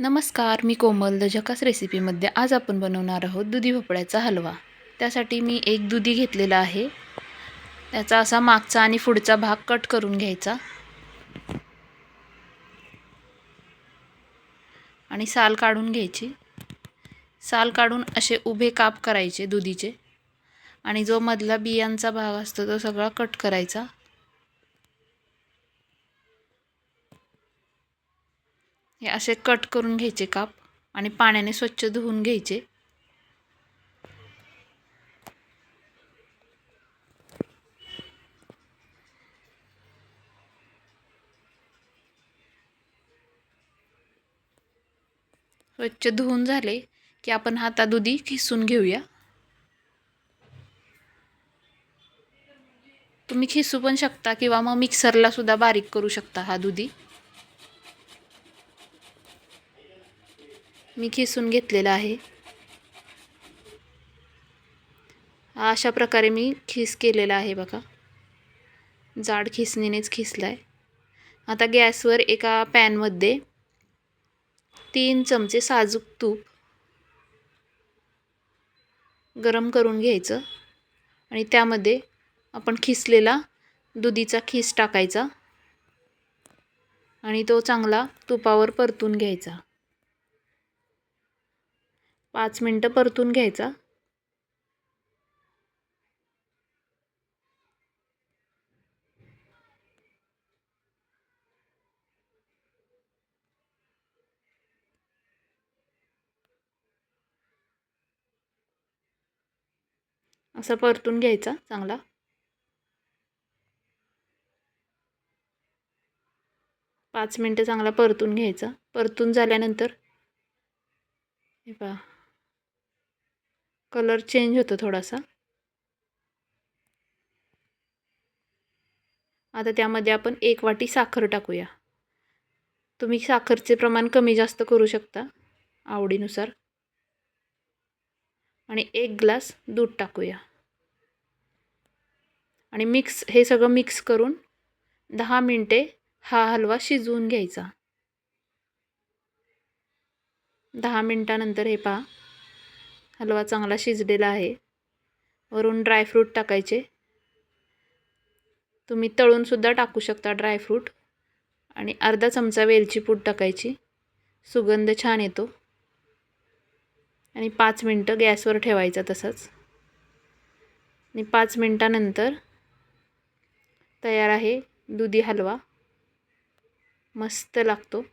नमस्कार मी कोमल. द झकास रेसिपीमध्ये आज आपण बनवणार आहोत दुधी भोपळ्याचा हलवा. त्यासाठी मी एक दुधी घेतलेला आहे. त्याचा असा मागचा आणि पुढचा भाग कट करून घ्यायचा. आणि साल काढून घ्यायची. साल काढून असे उभे काप करायचे दुधीचे. आणि जो मधला बियांचा भाग असतो तो सगळा कट करायचा. हे असे कट करून घ्यायचे काप आणि पाण्याने स्वच्छ धुवून घ्यायचे. स्वच्छ धुवून झाले की आपण हाता दुधी खिसून घेऊया. तुम्ही खिसू पण शकता किंवा मग मिक्सरला सुद्धा बारीक करू शकता हा दुधी. मी खिसून घेतलेला आहे. अशा प्रकारे मी खिस केलेला आहे बघा. जाड खिसणीनेच खिसला आहे आता गॅसवर एका पॅनमध्ये तीन चमचे साजूक तूप गरम करून घ्यायचं आणि त्यामध्ये आपण खिसलेला दुधीचा खिस टाकायचा आणि तो चांगला तुपावर परतून घ्यायचा. पाच मिनटं परतून घ्यायचा. असा परतून घ्यायचा चांगला. पाच मिनटं चांगला परतून घ्यायचा. परतून झाल्यानंतर हे पहा. कलर चेंज होतो थोडासा. आता त्यामध्ये आपण एक वाटी साखर टाकूया. तुम्ही साखरचे प्रमाण कमी जास्त करू शकता आवडीनुसार. आणि एक ग्लास दूध टाकूया. आणि मिक्स हे सगळं मिक्स करून दहा मिनटे हा हलवा शिजवून घ्यायचा. दहा मिनटानंतर हे पहा. हलवा चांगला शिजलेला आहे. वरून ड्रायफ्रूट टाकायचे. तुम्ही तळूनसुद्धा टाकू शकता ड्रायफ्रूट आणि अर्धा चमचा वेलची पूड टाकायची. सुगंध छान येतो. आणि पाच मिनटं गॅसवर ठेवायचा तसंच. आणि पाच मिनटानंतर तयार आहे दुधी हलवा. मस्त लागतो.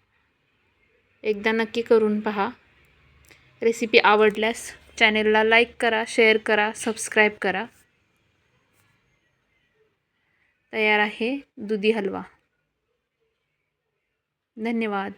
एकदा नक्की करून पहा. रेसिपी आवडल्यास. चॅनेलला लाईक करा शेअर करा सबस्क्राईब करा. तयार आहे दुधी हलवा. धन्यवाद.